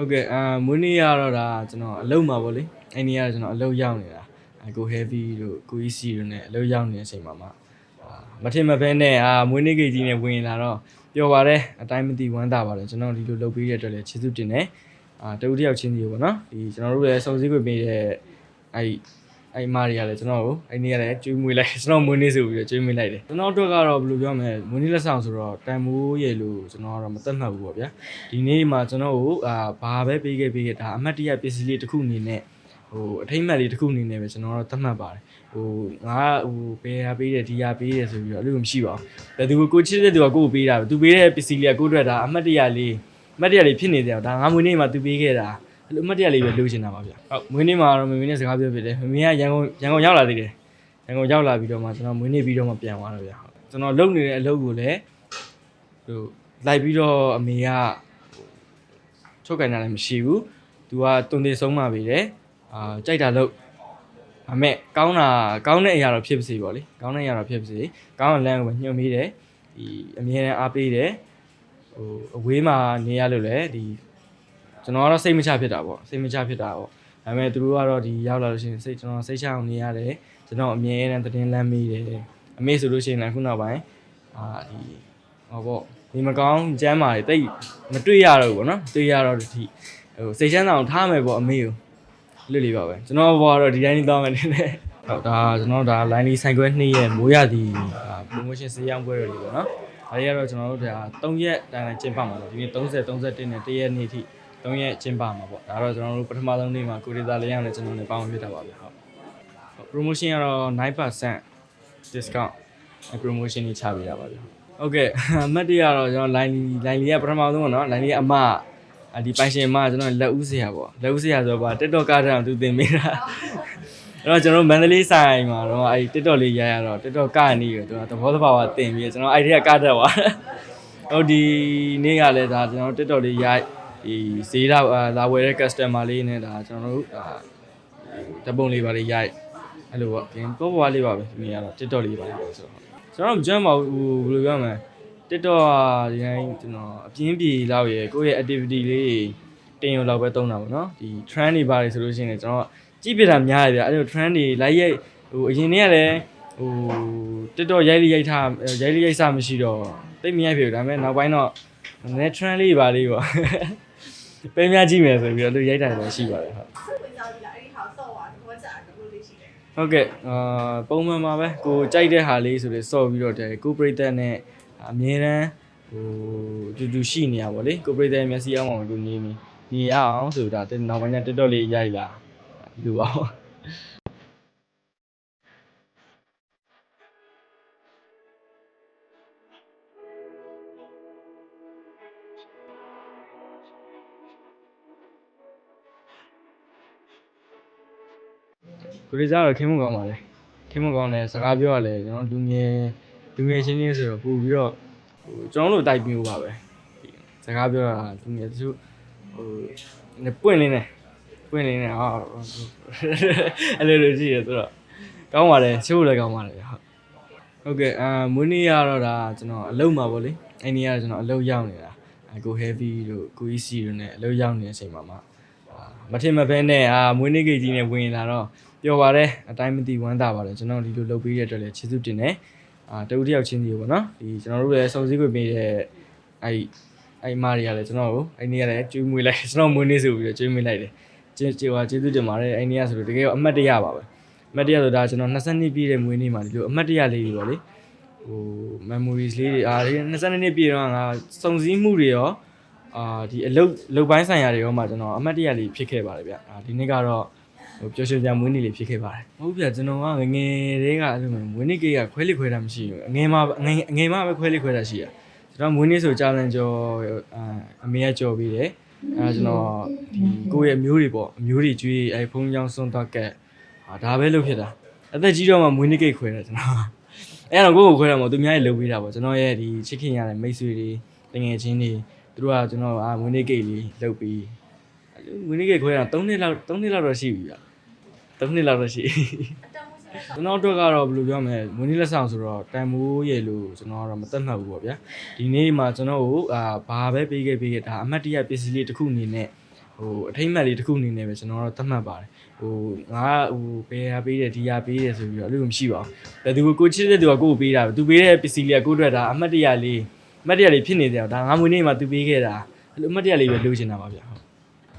ဟုတ်ကဲ့အာမွေးနေ့ရတော့ဒါကျွန်တော်အလုပ်မှာပေါ့လေအဲ့နေ့ကကျွန်တော်အလုပ်ရောက်နေတာအကို heavy တို့ကို easy တို့ ਨੇ အလုပ်ရောက်နေတဲ့အချိန်မှာမှအာမထင်မဖဲနဲ့အာမွေးနေ့ကိတ်ကြီးနဲ့ဝင်လာတော့ပျော်ပါတယ်အတိုင်းမသိဝမ်းသာပါတယ်ကျွန်တော်ဒီလိုလုပ်ပေးရတဲ့အတွက်လည်းကျေးဇူးတင်တယ်အာတဦးတစ်ယောက်ချင်းစီပေါ့နော်ဒီကျွန်တော်တို့လည်းစုံစည်းခွင့်ပေးတဲ့အဲ့ အဲ့မားတွေကလည်းကျွန်တော်ကိုအဲ့နေ့ကလည်းကျွေးမွေးလိုက်ကျွန်တော်မွေးနေ့ဆိုပြီးတော့ကျွေးမွေးလိုက်တယ်ကျွန်တော်တို့ကတော့ဘယ်လိုပြောမလဲမွေးနေ့လက်ဆောင်ဆိုတော့တန်မိုးရေလို့ကျွန်တော်ကတော့မသက်မှတ်ဘူးပေါ့ဗျာဒီနေ့မှာကျွန်တော်ကိုအာဘာပဲပေးခဲ့ပေးခဲ့ဒါအမှတ်တရပစ္စည်းလေးတစ်ခုအနေနဲ့ဟိုအထိမ့်မှတ်လေးတစ်ခုအနေနဲ့ပဲကျွန်တော်တို့သတ်မှတ်ပါတယ်ဟိုငါဟိုဘယ်ဟာပေးတယ်ဒီဟာပေးတယ်ဆိုပြီးတော့အဲ့လိုမရှိပါဘူးဘယ်သူကိုချစ်တဲ့သူကကိုကိုပေးတာပဲသူပေးတဲ့ပစ္စည်းလေးကကိုအတွက်ဒါအမှတ်တရလေးအမှတ်တရလေးဖြစ်နေတယ်ဒါငါမွေးနေ့မှာသူပေးခဲ့တာ အဲ့လိုအမှတ်တရလေးပဲလိုချင်တာပါဗျဟုတ်မွေးနေ့မှာတော့မမေနဲ့စကားပြောဖြစ်တယ်မမေကရန်ကုန်ရန်ကုန်ရောက်လာသေးတယ်ရန်ကုန်ရောက်လာပြီးတော့မှကျွန်တော်မွေးနေ့ပြီးတော့မှပြန်သွားတော့ဗျဟုတ်ကျွန်တော်လုပ်နေတဲ့အလုပ်ကိုလည်းဟိုလိုက်ပြီးတော့အမေကချုပ်ကန်တာလည်းမရှိဘူး။ तू ကတုံတေဆုံးမှပဲတယ်။အာကြိုက်တာလို့ဒါမဲ့ကောင်းတာကောင်းတဲ့အရာတော့ဖြစ်ပါစေပေါ့လေ။ကောင်းတဲ့အရာတော့ဖြစ်ပါစေ။ကောင်းတဲ့လမ်းကိုပဲညွှန်ပေးတယ်။ဒီအမြဲတမ်းအားပေးတယ်။ဟိုအဝေးမှာနေရလို့လည်းဒီ ကျွန်တော်ကတော့စိတ်မချဖြစ်တာပေါ့။စိတ်မချဖြစ်တာပေါ့။ဒါပေမဲ့သူတို့ကတော့ဒီရောက်လာလို့ရှိရင်စိတ်ကျွန်တော်စိတ်ချအောင်နေရတယ်။ကျွန်တော်အမြဲတမ်းသတင်းလမ်းမေးတယ်။အမေဆိုလို့ရှိရင်လည်းခုနောက်ပိုင်းအာဒီဟောပေါ့ဒီမကောင်းကျမ်းမာတွေတိတ်မတွေ့ရတော့ဘူးပေါ့နော်တွေ့ရတော့ဒီဟိုစိတ်ချမ်းသာအောင်ထားမယ်ပေါ့အမေကိုလွတ်လေးပါပဲကျွန်တော်ဘောကတော့ဒီတိုင်းကြီးသွားမယ်နေတယ်ဟုတ်ဒါကျွန်တော်ဒါ line လေးဆိုင်ခွဲ2ရက်မိုးရသည် promotion စေးရောင်းပွဲတော်လေးပေါ့နော်ဒါတွေကတော့ကျွန်တော်တို့ဒါ3ရက်တိုင်တိုင်ကျင်းပမှာပေါ့ဒီနေ့30 31နဲ့1ရက်နေ့ထိ 3ရက်ကျင်းပမှာပေါ့ဒါတော့ကျွန်တော်တို့ပထမဆုံးနေ့မှာကိုရီးယားလေးရအောင်လည်းကျွန်တော်လည်းပေါင်းဖြစ်တာပါဗျဟုတ် promotion ကတော့9% discount အဲ promotion ကြီးချပေးတာပါဗျဟုတ်ကဲ့အမှတ်တရတော့ကျွန်တော် line line လေးကပထမဆုံးပေါ့နော် line လေးအမအဒီပိုင်ရှင်အမကကျွန်တော်လက်ဦးစရာပေါ့လက်ဦးစရာဆိုတော့ဗာ TikTok ကားတဲ့အောင်သူတင်ပေးတာအဲ့တော့ကျွန်တော်မန္တလေးဆိုင်မှာတော့အဲ့ TikTok လေးရရတော့ TikTok ကနေပြီးတော့သဘောတဘာဝတင်ပြီးကျွန်တော်အဲ့ဒီကကားတက်သွားဟုတ်ဒီနေ့ကလည်းဒါကျွန်တော် TikTok လေးရိုက် ဒီဈေးလာလာဝယ်တဲ့ customer လေးနဲ့ဒါကျွန်တော်တို့ဒါဓပုံလေးပါလေးရိုက်အဲ့လိုပေါ့ပြင်ပေါ်ပေါ်လေးပါပဲဒီနေ့ကတော့ TikTok လေးပါလေးပေါ့ဆိုတော့ကျွန်တော်မကြမ်းပါဘူးဟိုဘယ်လိုပြောမလဲ TikTok ကဒီတိုင်းကျွန်တော်အပြင်းပြေလောက်ရယ်ကိုယ့်ရဲ့ activity လေးတင်ရုံလောက်ပဲသုံးတာပေါ့နော်ဒီ trend တွေပါတယ်ဆိုလို့ရှိရင်လည်းကျွန်တော်ကြည့်ပြတာများရဗျအဲ့လို trend တွေလိုက်ရိုက်ဟိုအရင်နေ့ကလည်းဟို TikTok ရိုက်လေးရိုက်ထားရိုက်လေးရိုက်စမရှိတော့တိတ်မရိုက်ဖြစ်ဘူးဒါပေမဲ့နောက်ပိုင်းတော့နည်းနည်း trend လေးပါလေးပေါ့ ပဲများကြည့်မယ်ဆိုပြီးတော့လူရိုက်တာလည်းရှိပါတယ်ဟုတ်စိတ်ဝင်စားကြည့်လားအဲ့ဒီဟာဆော့သွားတယ်ဘောကြာတယ်ဘယ်လိုလေးရှိလဲဟုတ်ကဲ့အာပုံမှန်ပါပဲကိုကြိုက်တဲ့ဟာလေးဆိုလေစော့ပြီးတော့တယ်ကိုပရိသတ်နဲ့အမြဲတမ်းဟိုတူတူရှိနေရပါလေကိုပရိသတ်ရဲ့မျက်စိအောင်အောင်ကိုနေနေနေရအောင်ဆိုတာတဲ့နောက်ပိုင်းကျ TikTok လေးရိုက်လာလူအောင် ကိုရီးယားတော့ခင်းမကောင်းပါလေခင်းမကောင်းတယ်စကားပြောရလဲကျွန်တော်လူငယ်လူငယ်ချင်းချင်းဆိုတော့ပို့ပြီးတော့ဟိုကျွန်တော်တို့တိုက်မျိုးပါပဲဒီစကားပြောတာလူငယ်တချို့ဟိုနေပွင့်လင်းနေပွင့်လင်းနေဟာအဲ့လိုလိုကြည့်ရဆိုတော့ကောင်းပါတယ်ချိုးလည်းကောင်းပါတယ်ဟုတ်ဟုတ်ကဲ့အာမွေးနေ့ရတော့ဒါကျွန်တော်အလုပ်မှာပေါ့လေအဲ့နေ့ကကျွန်တော်အလုပ်ရောက်နေတာအကို heavy တို့ကို easy တို့ ਨੇ အလုပ်ရောက်နေတဲ့အချိန်မှာမှအာ မထင်မဖဲနဲ့အာမွေးနေ့ကိတ်ကြီးနဲ့ဝင်လာတော့ပျော်ပါတယ်အတိုင်းမသိဝမ်းသာပါတယ်ကျွန်တော်ဒီလိုလုပ်ပေးတဲ့အတွက်လည်းကျေးဇူးတင်တယ်အာတဦးတစ်ယောက်ချင်းစီပေါ့နော်ဒီကျွန်တော်တို့လည်းစုံစည်းခွင့်ပေးတဲ့အဲ့အဲ့မားတွေကလည်းကျွန်တော်ကိုအဲ့နေ့ကလည်းကျွေးမွေးလိုက်ကျွန်တော်မွေးနေ့ဆိုပြီးတော့ကျွေးမွေးလိုက်တယ်ကျေးကျေးပါကျေးဇူးတင်ပါတယ်အဲ့နေ့ကဆိုတော့တကယ်အမှတ်တရပါပဲအမှတ်တရဆိုဒါကျွန်တော်20နှစ်ပြည့်တဲ့မွေးနေ့မှာဒီလိုအမှတ်တရလေးတွေပေါ့လေဟို memories လေးတွေအာဒီ22နှစ်ပြည့်တော့ငါစုံစည်းမှုတွေရော အာဒီအလုတ်လုတ်ပိုင်းဆိုင်ရာတွေရောမှကျွန်တော်အမှတ်တရလေးဖြစ်ခဲ့ပါတယ်ဗျအာဒီနေ့ကတော့ဟိုပျော်ရွှင်ကြမွေးနေ့လေးဖြစ်ခဲ့ပါတယ်ဟုတ်ဗျကျွန်တော်ကငငယ်လေးကအဲ့လိုမျိုးမွေးနေ့ကိတ်ကခွဲလိခွဲတာမရှိဘူးအငယ်မှအငယ်အငယ်မှပဲခွဲလိခွဲတာရှိရကျွန်တော်မွေးနေ့ဆိုကြာလန်ကျော်အာအမေကကြော်ပြီးတယ်အဲကျွန်တော်ဒီကိုယ့်ရဲ့အမျိုးတွေပေါ့အမျိုးတွေကျွေးအဲဖုန်းကြောင်းစွန့်တော့ကက်အာဒါပဲလုပ်ဖြစ်တာအသက်ကြီးတော့မှမွေးနေ့ကိတ်ခွဲတာကျွန်တော်အဲ့တော့ကိုယ့်ကိုခွဲတာမဟုတ်သူများရဲ့လုပ်ပေးတာပေါ့ကျွန်တော်ရဲ့ဒီချစ်ခင်ရတဲ့မိတ်ဆွေတွေတငယ်ချင်းတွေ သူတို့ကကျွန်တော်အာမွေးနေ့ကိတ်လေးလုပ်ပြီးအဲ့လိုမွေးနေ့ကိတ်ခွဲတာ3နှစ်လောက်3နှစ်လောက်တော့ရှိပြီဗျ3နှစ်လောက်တော့ရှိအတမှုစဲကျွန်တော်တို့ကတော့ဘယ်လိုပြောမလဲမွေးနေ့လက်ဆောင်ဆိုတော့တန်မိုးရေလို့ကျွန်တော်ကတော့မသက်မှတ်ဘူးပေါ့ဗျာဒီနေ့မှာကျွန်တော်ကိုအာဘာပဲပေးခဲ့ပေးခဲ့ဒါအမှတ်တရပစ္စည်းလေးတစ်ခုအနေနဲ့ဟဟိုအထိမ့်မှတ်လေးတစ်ခုအနေနဲ့ပဲကျွန်တော်တို့သတ်မှတ်ပါတယ်ဟိုငါကဟိုဘယ်ဟာပေးတယ်ဒီဟာပေးတယ်ဆိုပြီးတော့အဲ့လိုမရှိပါဘူးဘယ်သူကိုချစ်တဲ့သူကကိုကိုပေးတာပဲသူပေးတဲ့ပစ္စည်းလေးကကိုအတွက်ဒါအမှတ်တရလေးအ မှတ်တရလေးဖြစ်နေတယ်ဒါငါမွေးနေ့မှာသူပေးခဲ့တာအဲ့လိုအမှတ်တရလေးပဲလိုချင်တာပါဗျဟုတ်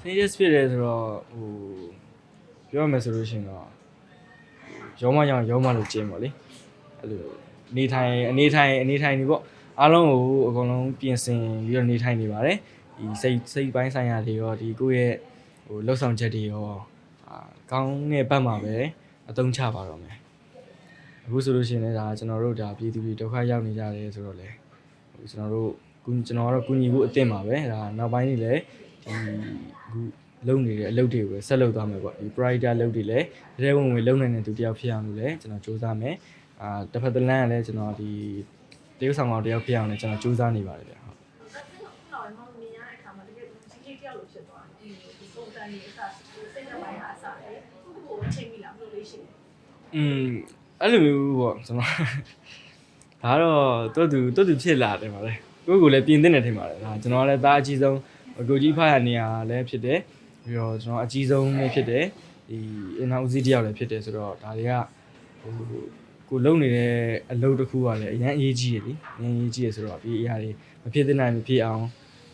serious ဖြစ်တယ်ဆိုတော့ဟိုပြောရမယ်ဆိုလို့ရှိရင်တော့ရောမရောင်ရောမလို့ကျင်းပါလေအဲ့လိုနေထိုင်အနေထိုင်အနေထိုင်နေပေါ့အားလုံးကိုအကုန်လုံးပြင်ဆင်ပြီးတော့နေထိုင်နေပါတယ်ဒီစိတ်စိတ်ပိုင်းဆိုင်ရာတွေရောဒီကိုယ့်ရဲ့ဟိုလှုပ်ဆောင်ချက်တွေရောအာကောင်းတဲ့ဘက်မှာပဲအသုံးချပါတော့မယ်အခုဆိုလို့ရှိရင်လည်းဒါကျွန်တော်တို့ဒါပြည်သူတွေဒုက္ခရောက်နေကြတယ်ဆိုတော့လေဟို ကျွန်တော်တို့ကုကျွန်တော်ကတော့ကုညီဖို့အသင့်ပါပဲဒါနောက်ပိုင်းနေလည်းဒီအခုလုပ်နေတဲ့အလုပ်တွေကိုပဲဆက်လုပ်သွားမယ်ပေါ့ဒီ provider လုပ်တွေလည်းတကယ်ဝင်ဝင်လုပ်နိုင်တဲ့သူတယောက်ဖြစ်အောင်လို့လည်းကျွန်တော်စူးစမ်းမယ်အာတစ်ဖက်တစ်လမ်းကလည်းကျွန်တော်ဒီတရုတ်ဆောင်ကောင်တယောက်ဖြစ်အောင်လည်းကျွန်တော်စူးစမ်းနေပါတယ်ဗျဟုတ်နောက်မှမြင်ရတဲ့အခါမှာတကယ်ကြီးကြီးတယောက်လိုဖြစ်သွားတယ်ဒီပုံစံကြီးအစားစိတ်နဲ့ပိုင်းအားစားတယ်သူ့ကိုချိန်မိလားဘယ်လိုလေးရှိလဲอืมအဲ့လိုမျိုးပေါ့ကျွန်တော် ဒါတော့တွတ်သူတွတ်သူဖြစ်လာတယ်ပါလေကိုယ့်ကိုယ်လည်းပြင်သင့်တယ်ထင်ပါတယ်ဒါကျွန်တော်ကလည်းသားအကြီးဆုံးကိုကြီးဖားရနေရလည်းဖြစ်တယ်ပြီးတော့ကျွန်တော်အကြီးဆုံးလည်းဖြစ်တယ်ဒီအင်နာဦးစီးတယောက်လည်းဖြစ်တယ်ဆိုတော့ဒါတွေကဟိုကိုလုံနေတဲ့အလုပ်တစ်ခုကလည်းအရင်အရေးကြီးရည်လीအရင်အရေးကြီးရဆိုတော့ဒီအရာတွေမဖြစ်သင့်နိုင်မဖြစ်အောင်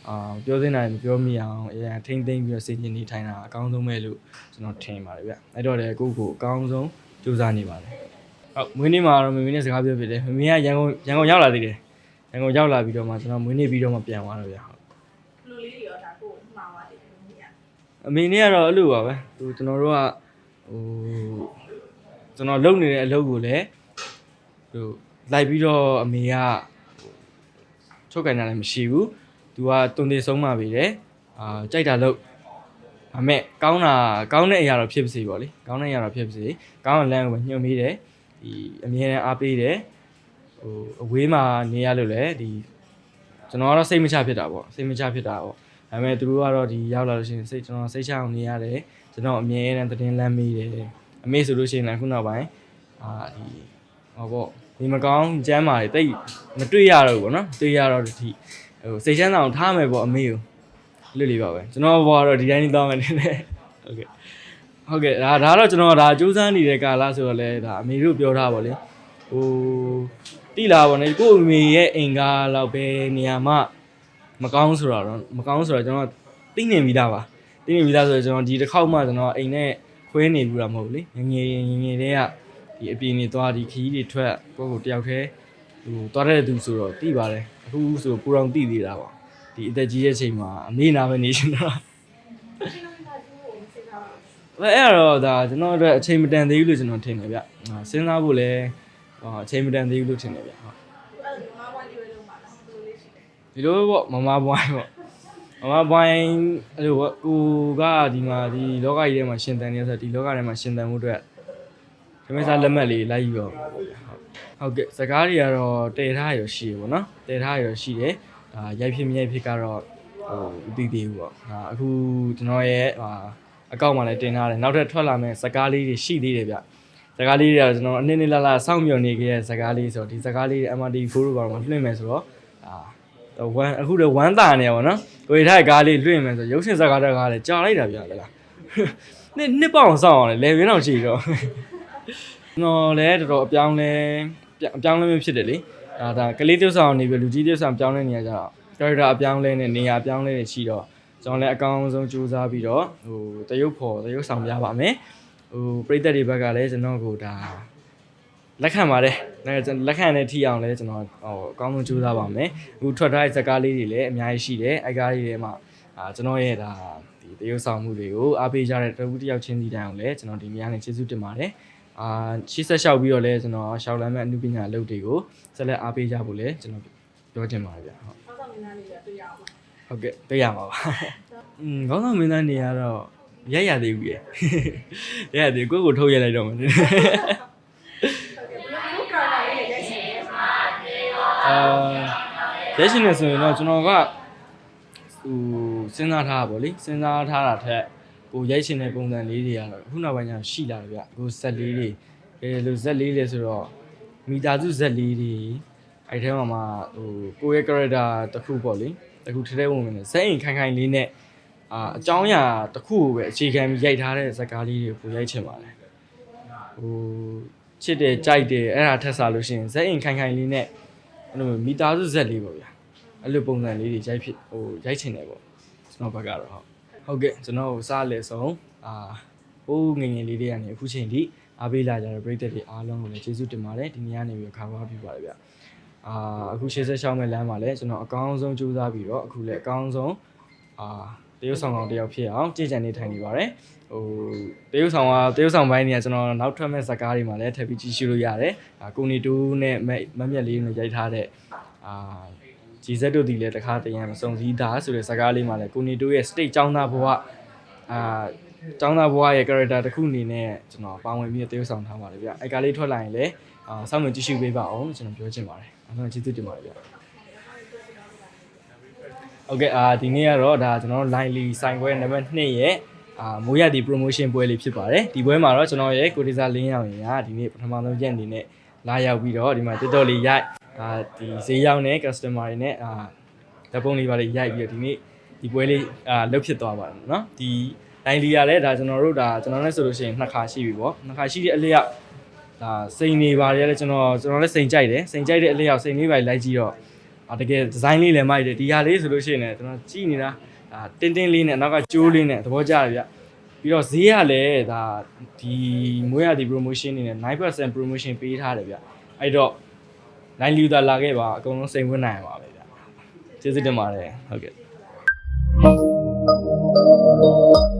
အာပြောသင့်နိုင်မပြောမိအောင်အရင်ထိမ့်သိမ့်ပြီးတော့စိတ်ညစ်နေထိုင်တာအကောင်းဆုံးပဲလို့ကျွန်တော်ထင်ပါတယ်ဗျအဲ့တော့လေကိုယ့်ကိုယ်အကောင်းဆုံးကြိုးစားနေပါတယ် ဟုတ်မွေးနေ့မှာတော့မမေနဲ့စကားပြောဖြစ်တယ်မမေကရန်ကုန်ရန်ကုန်ရောက်လာသေးတယ်ရန်ကုန်ရောက်လာပြီးတော့မှကျွန်တော်မွေးနေ့ပြီးတော့မှပြန်သွားတော့ဗျဟုတ်ဘယ်လိုလေးတွေရောဒါကိုမှားသွားတယ်မြင်ရအမေနဲ့ကတော့အဲ့လိုပါပဲသူကျွန်တော်တို့ကဟိုကျွန်တော်လုပ်နေတဲ့အလုပ်ကိုလည်းဟိုလိုက်ပြီးတော့အမေကချုပ်ကန်တာလည်းမရှိဘူးသူကတုံသေးဆုံးမှပြီတယ်အာကြိုက်တာလို့ဒါမဲ့ကောင်းတာကောင်းတဲ့အရာတော့ဖြစ်ပါစေပေါ့လေကောင်းတဲ့အရာတော့ဖြစ်ပါစေကောင်းတဲ့လမ်းကိုပဲညှို့မိတယ် ဒီအမြဲတမ်းအားပေးတယ်ဟိုအဝေးမှာနေရလို့လည်းဒီကျွန်တော်ကတော့စိတ်မချဖြစ်တာပေါ့စိတ်မချဖြစ်တာပေါ့ဒါပေမဲ့သူတို့ကတော့ဒီရောက်လာလို့ရှိရင်စိတ်ကျွန်တော်စိတ်ချအောင်နေရတယ်ကျွန်တော်အမြဲတမ်းသတင်းလမ်းမေးတယ်အမေဆိုလို့ရှိရင်လည်းခုနောက်ပိုင်းအာဒီဟောပေါ့ဒီမကောင်းကျမ်းမာတွေတိတ်မတွေ့ရတော့ဘူးပေါ့နော်တွေ့ရတော့ဒီဟိုစိတ်ချမ်းသာအောင်ထားမယ်ပေါ့အမေကိုလွတ်လေးပါပဲကျွန်တော်ဘွားတော့ဒီတိုင်းနေသွားမယ်နေတယ်ဟုတ်ကဲ့ ဟုတ်ကဲ့ဒါဒါတော့ကျွန်တော်ဒါစူးစမ်းနေတဲ့ကာလဆိုတော့လေဒါအမေတို့ပြောထားပါလေဟိုတိလာပါနဲ့ကို့အမေရဲ့အင်္ဂါလောက်ပဲနေရာမှာမကောင်းဆိုတော့တော့မကောင်းဆိုတော့ကျွန်တော်သိနေပြီးသားပါသိနေပြီးသားဆိုတော့ကျွန်တော်ဒီတစ်ခေါက်မှကျွန်တော်အိမ်နဲ့ခွဲနေဘူးတာမဟုတ်ဘူးလေငယ်ငယ်ငယ်ငယ်တည်းကဒီအပြင်နေသွားဒီခီးတွေထွက်ကိုယ့်ကိုတယောက်တည်းဟိုသွားတဲ့သူဆိုတော့သိပါတယ်အခုဆိုပူတော်သိသေးတာပေါ့ဒီအသက်ကြီးတဲ့အချိန်မှာအမေနာပဲနေရှင်တော့ ရှင်းလို့ဒါသူ့ကိုမစဉ်းစားဘူး အဲအဲ့တော့ဒါကျွန်တော်အတွက်အချိန်မတန်သေးဘူးလို့ကျွန်တော်ထင်တယ်ဗျဟာစဉ်းစားဖို့လည်းဟောအချိန်မတန်သေးဘူးလို့ထင်တယ်ဗျဟုတ်အဲ့ဒါမာဝိုင်းလေးပဲလုံးပါလားဘယ်လိုလေးရှိလဲဒီလိုပေါ့မမပွိုင်းပေါ့မမပွိုင်းအဲ့လိုပေါ့ကိုကဒီမှာဒီလောကကြီးထဲမှာရှင်သန်နေဆိုတော့ဒီလောကထဲမှာရှင်သန်မှုအတွက်ဓမ္မစာလက်မှတ်လေးလိုက်ယူတော့ပေါ့ဗျာဟုတ်ဟုတ်ကဲ့စကားတွေကတော့တည်ထားရရှိရပေါ့နော်တည်ထားရရှိတယ်ဒါရိုက်ဖြစ်မရိုက်ဖြစ်ကတော့ဟိုမသိသေးဘူးပေါ့ဒါအခုကျွန်တော်ရဲ့ဟာ အကောင့်မှာလည်းတင်ထားတယ်နောက်ထပ်ထွက်လာမယ့်စကားလေးတွေရှိသေးတယ်ဗျစကားလေးတွေကကျွန်တော်အနည်းနည်းလာလာစောင့်မျှော်နေခဲ့တဲ့စကားလေးဆိုတော့ဒီစကားလေးတွေ MRT4 တို့ဘာလို့မလွှင့်မယ်ဆိုတော့အာဝမ်းအခုတော့ဝမ်းတာနေရပါတော့ကိုရီထားကားလေးလွှင့်မယ်ဆိုရုပ်ရှင်ဇာတ်ကားတဲ့ကားလေးကြာလိုက်တာဗျာလေလားနှစ်နှစ်ပေါအောင်စောင့်အောင်လေလေဝင်းအောင်ရှိတော့ကျွန်တော်လည်းတော်တော်အပြောင်းလဲအပြောင်းလဲမျိုးဖြစ်တယ်လေဒါဒါကလေးတယောက်ဆောင်နေပြီးလူကြီးတယောက်ဆောင်ပြောင်းလဲနေရကြတော့ကာရီတာအပြောင်းလဲနဲ့နေရာအပြောင်းလဲတွေရှိတော့ ကျွန်တော်လည်းအကောင်းဆုံးကြိုးစားပြီးတော့ဟိုတရုပ်ဖော်တရုပ်ဆောင်ပြပါမယ်ဟိုပရိသတ်တွေဘက်ကလည်းကျွန်တော်ကိုဒါလက်ခံပါတယ်လက်ကျွန်လက်ခံတဲ့ထိအောင်လဲကျွန်တော်ဟိုအကောင်းဆုံးကြိုးစားပါမယ်အခုထွက်ထားတဲ့ဇာတ်ကားလေးတွေလည်းအများကြီးရှိတယ်အဲကားလေးတွေမှာအာကျွန်တော်ရဲ့ဒါဒီတရုပ်ဆောင်မှုတွေကိုအားပေးကြတဲ့တဝူတစ်ယောက်ချင်းစီတိုင်းအောင်လဲကျွန်တော်ဒီနေရာနဲ့ကျေးဇူးတင်ပါတယ်အာရှေ့ဆက်လျှောက်ပြီးတော့လဲကျွန်တော်ရှောက်လမ်းမဲ့အမှုပညာအလုပ်တွေကိုဆက်လက်အားပေးကြဖို့လဲကျွန်တော်ပြောချင်ပါတယ်ဗျဟုတ်။ ဟုတ်ကဲ့တွေ့ရမှာပါอืมခေါင်းဆောင်မင်းသားနေရတော့ရက်ရသေးဘူးရေရက်ရသေးကိုယ့်ကိုထုတ်ရက်လိုက်တော့မယ်။ဟုတ်ကဲ့ဘယ်လိုကာလာလေးရိုက်စီလဲ။အာရက်ရှင်နေဆိုရင်တော့ကျွန်တော်ကဟိုစဉ်းစားထားတာပေါ့လေစဉ်းစားထားတာထက်ကိုရိုက်ရှင်တဲ့ပုံစံလေးတွေကတော့ခုနောက်ပိုင်းကျရှိလာတယ်ဗျကိုဇက်လေးတွေအဲလိုဇက်လေးတွေဆိုတော့မိသားစုဇက်လေးတွေအဲ့ထဲမှာမှဟိုကိုရဲ့ character တစ်ခုပေါ့လေ တစ်ခုထဲထဲဝင်နေဇက်အိမ်ခိုင်ခိုင်လေးနဲ့ဟအာအကြောင်းအရာတစ်ခုကိုပဲအခြေခံပြီးရိုက်ထားတဲ့ဇာတ်ကားလေးတွေကိုရိုက်ချင်ပါတယ်ဟိုချစ်တယ်ကြိုက်တယ်အဲ့ဒါထက်စားလို့ရှိရင်ဇက်အင်ခိုင်ခိုင်လေးနဲ့အဲ့လိုမိသားစုဇက်လေးပေါ့ဗျာအဲ့လိုပုံစံလေးတွေရိုက်ဖြစ်ဟိုရိုက်ချင်တယ်ပေါ့ကျွန်တော်ဘက်ကတော့ဟုတ်ဟုတ်ကဲ့ကျွန်တော်စားလေဆုံးအာဟိုးငယ်ငယ်လေးတွေကနေအခုချိန်ထိအားပေးလာကြတဲ့ပရိသတ်တွေအားလုံးကိုလည်းကျေးဇူးတင်ပါတယ်ဒီနေ့ကနေပြီးတော့ခါခွာပြပါတယ်ဗျ အာအခု86မဲ့လမ်းမှာလည်းကျွန်တော်အကောင်းဆုံးကြိုးစားပြီးတော့အခုလည်းအကောင်းဆုံးအာတရုတ်ဆောင်ကောင်တယောက်ဖြစ်အောင်ကြည်ကြံနေထိုင်နေပါတယ်ဟိုတရုတ်ဆောင်ကတရုတ်ဆောင်ပိုင်းနေကကျွန်တော်နောက်ထွက်မဲ့ဇာတ်ကားတွေမှာလည်းထပ်ပြီးကြည့်ရှုလို့ရတယ်အာကိုနေတူးနဲ့မမက်မြက်လေးနဲ့ရိုက်ထားတဲ့အာဂျီဇက်တို့ဒီလည်းတခါတရံမစုံစည်းတာဆိုတဲ့ဇာတ်ကားလေးမှာလည်းကိုနေတူးရဲ့ state ចောင်းသားဘဝအာចောင်းသားဘဝရဲ့ character တစ်ခုအနေနဲ့ကျွန်တော်ပါဝင်ပြီးတော့တရုတ်ဆောင်ထားပါတယ်ဗျအဲကားလေးထွက်လာရင်လည်းအာစောင့်မျှော်ကြည့်ရှုပေးပါအောင်လို့ကျွန်တော်ပြောချင်ပါတယ် အားလုံးကျေးဇူးတင်ပါတယ်ဗျ โอเคအာဒီနေ့ကတော့ဒါကျွန်တော်တို့ line လီဆိုင်ပွဲနံပါတ်2ရဲ့အာမိုးရတီ promotion ပွဲလေးဖြစ်ပါတယ်ဒီပွဲမှာတော့ကျွန်တော်ရဲ့ကိုဒီဇာလင်းရောက်ရင်ကဒီနေ့ပထမဆုံးရက်အနေနဲ့လာရောက်ပြီးတော့ဒီမှာ TikTok လေးရိုက်အာဒီဈေးရောက်နေ customer တွေနဲ့အာဓာတ်ပုံလေးပါလေးရိုက်ပြီးတော့ဒီနေ့ဒီပွဲလေးအာလုတ်ဖြစ်သွားပါတယ်เนาะဒီ line လီကလည်းဒါကျွန်တော်တို့ဒါကျွန်တော်လည်းဆိုလို့ရှိရင်နှစ်ခါရှိပြီပေါ့နှစ်ခါရှိတဲ့အလျောက် ဒါစိန်နေပါတယ်လည်းကျွန်တော်ကျွန်တော်လည်းစိန်ကြိုက်တယ်စိန်ကြိုက်တဲ့အလျောက်စိန်လေးပါလိုက်ကြည့်တော့တကယ်ဒီဇိုင်းလေးလည်းမိုက်တယ်ဒီဟာလေးဆိုလို့ရှိရင်လည်းကျွန်တော်ကြည့်နေတာဒါတင်းတင်းလေးနဲ့နောက်ကကျိုးလေးနဲ့သဘောကျတယ်ဗျပြီးတော့ဈေးကလည်းဒါဒီမွေးရဒီ promotion နေနဲ့9% promotion ပေးထားတယ်ဗျအဲ့တော့ line leader လာခဲ့ပါအကုန်လုံးစိန်ဝင်နိုင်ပါပဲဗျကျေးဇူးတင်ပါတယ်ဟုတ်ကဲ့ Thank you.